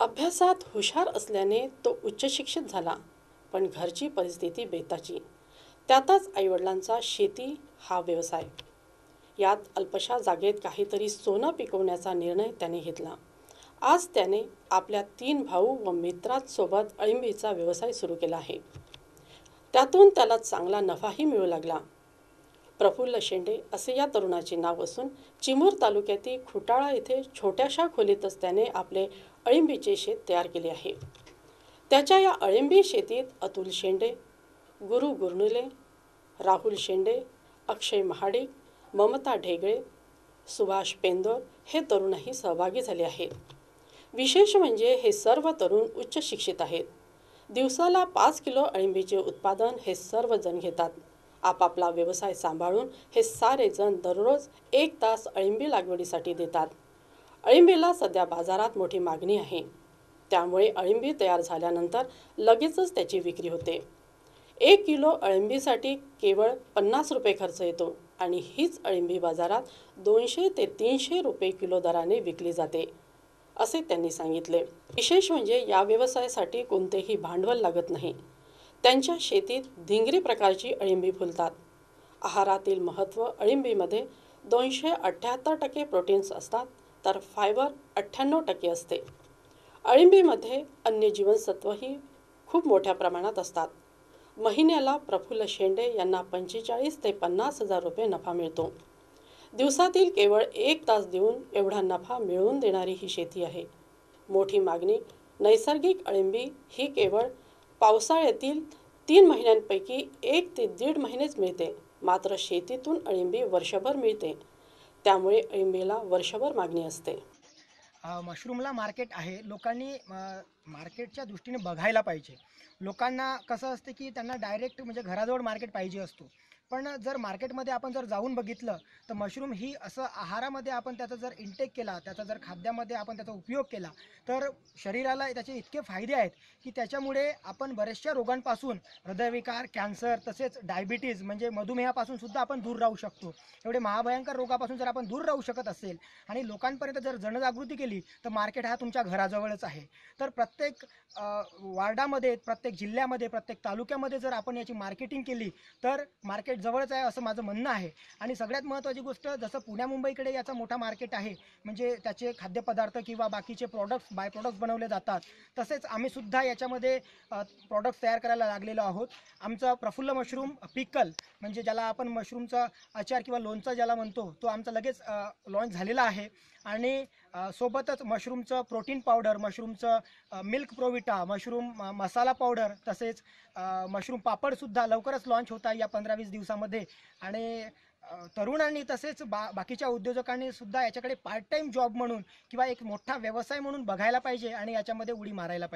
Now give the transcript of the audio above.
अभ्यासात हुशार असल्याने तो उच्च शिक्षित झाला पण घरची परिस्थिती बेताची. त्यातच आईवडिलांचा शेती हा व्यवसाय. यात अल्पशा जागेत काहीतरी सोनं पिकवण्याचा निर्णय त्याने घेतला. आज त्याने आपल्या तीन भाऊ व मित्रांसोबत अळिंबीचा व्यवसाय सुरू केला आहे. त्यातून त्याला चांगला नफाही मिळू लागला. प्रफुल्ल शेंडे असे या तरुणाचे नाव असून चिमूर तालुक्यातील खुटाळा येथे छोट्याशा खोलीतच त्याने आपले अळिंबीचे शेत तयार केले आहे. त्याच्या या अळिंबी शेतीत अतुल शेंडे गुरु गुरनुले राहुल शेंडे अक्षय महाडिक ममता ढेगळे सुभाष पेंदोर हे तरुणही सहभागी झाले आहेत. विशेष म्हणजे हे सर्व तरुण उच्च शिक्षित आहेत. दिवसाला पाच किलो अळिंबीचे उत्पादन हे सर्वजण घेतात. आपापला व्यवसाय सांभाळून हे सारेजण दररोज एक तास अळिंबी लागवडीसाठी देतात. अळिंबीला सध्या बाजारात मोठी मागणी आहे. त्यामुळे अळिंबी तयार झाल्यानंतर लगेचच त्याची विक्री होते. एक किलो अळिंबीसाठी केवळ पन्नास रुपये खर्च येतो आणि हीच अळिंबी बाजारात दोनशे ते तीनशे रुपये किलो दराने विकली जाते असे त्यांनी सांगितले. विशेष म्हणजे या व्यवसायासाठी कोणतेही भांडवल लागत नाही. त्यांच्या शेतीत धिंगरी प्रकारची अळिंबी फुलतात. आहारातील महत्त्व अळिंबीमध्ये दोनशे अठ्ठ्याहत्तर टक्के प्रोटीन्स असतात तर फायबर अठ्ठ्याण्णव टक्के असते. अळिंबीमध्ये अन्य जीवनसत्वही खूप मोठ्या प्रमाणात असतात. महिन्याला प्रफुल्ल शेंडे यांना पंचेचाळीस ते पन्नास हजार रुपये नफा मिळतो. दिवसातील केवळ एक तास देऊन एवढा नफा मिळवून देणारी ही शेती आहे. मोठी मागणी नैसर्गिक अळिंबी ही केवळ पावसाळ्यातील तीन महिन्यांपैकी एक ते दीड महिनेच मिळते. मात्र शेतीतून अळिंबी वर्षभर मिळते. त्यामुळे अळिंबीला वर्षभर मागणी असते. मशरूमला मार्केट आहे. लोकांनी मार्केटच्या दृष्टीने बघायला पाहिजे. लोकांना कसं असतं की त्यांना डायरेक्ट म्हणजे घराजवळ मार्केट पाहिजे असतो. पण जर मार्केटमध्ये आपण जर जाऊन बघितलं तर मशरूम ही असं आहारामध्ये आपण त्याचा जर इंटेक केला त्याचा जर खाद्यामध्ये आपण त्याचा उपयोग केला तर शरीराला त्याचे इतके फायदे आहेत की त्याच्यामुळे आपण बऱ्याचशा रोगांपासून हृदयविकार कॅन्सर तसेच डायबिटीज म्हणजे मधुमेहापासून सुद्धा आपण दूर राहू शकतो. एवढे महाभयंकर रोगापासून जर आपण दूर राहू शकत असेल आणि लोकांपर्यंत जर जनजागृती केली तर मार्केट हा तुमच्या घराजवळच आहे. तर प्रत्येक वार्डामध्ये प्रत्येक जिल्ह्यामध्ये प्रत्येक तालुक्यामध्ये जर आपण याची मार्केटिंग केली तर मार्केट जवळच आहे असं माझं म्हणणं आहे. आणि सगळ्यात महत्त्वाची गोष्ट जसं पुण्या मुंबईकडे याचा मोठा मार्केट आहे म्हणजे त्याचे खाद्यपदार्थ किंवा बाकीचे प्रॉडक्ट्स बाय प्रॉडक्ट्स बनवले जातात तसेच आम्ही सुद्धा याच्यामध्ये प्रॉडक्ट्स तयार करायला लागलेलो आहोत. आमचं प्रफुल्ल मशरूम पिकल म्हणजे ज्याला आपण मशरूमचा अचार किंवा लोणचं ज्याला म्हणतो तो आमचा लगेच लॉन्च झालेला आहे. आणि सोबतच मशरूमचं protein powder मशरूमचं milk Provita mushroom masala powder तसेच मशरूम पापडसुद्धा लवकरच लॉन्च होत आहे या पंधरा वीस दिवसामध्ये. आणि तरुणांनी तसेच बा बाकीच्या उद्योजकांनी सुद्धा याच्याकडे पार्ट टाईम जॉब म्हणून किंवा एक मोठा व्यवसाय म्हणून बघायला पाहिजे आणि याच्यामध्ये उडी मारायला पाहिजे.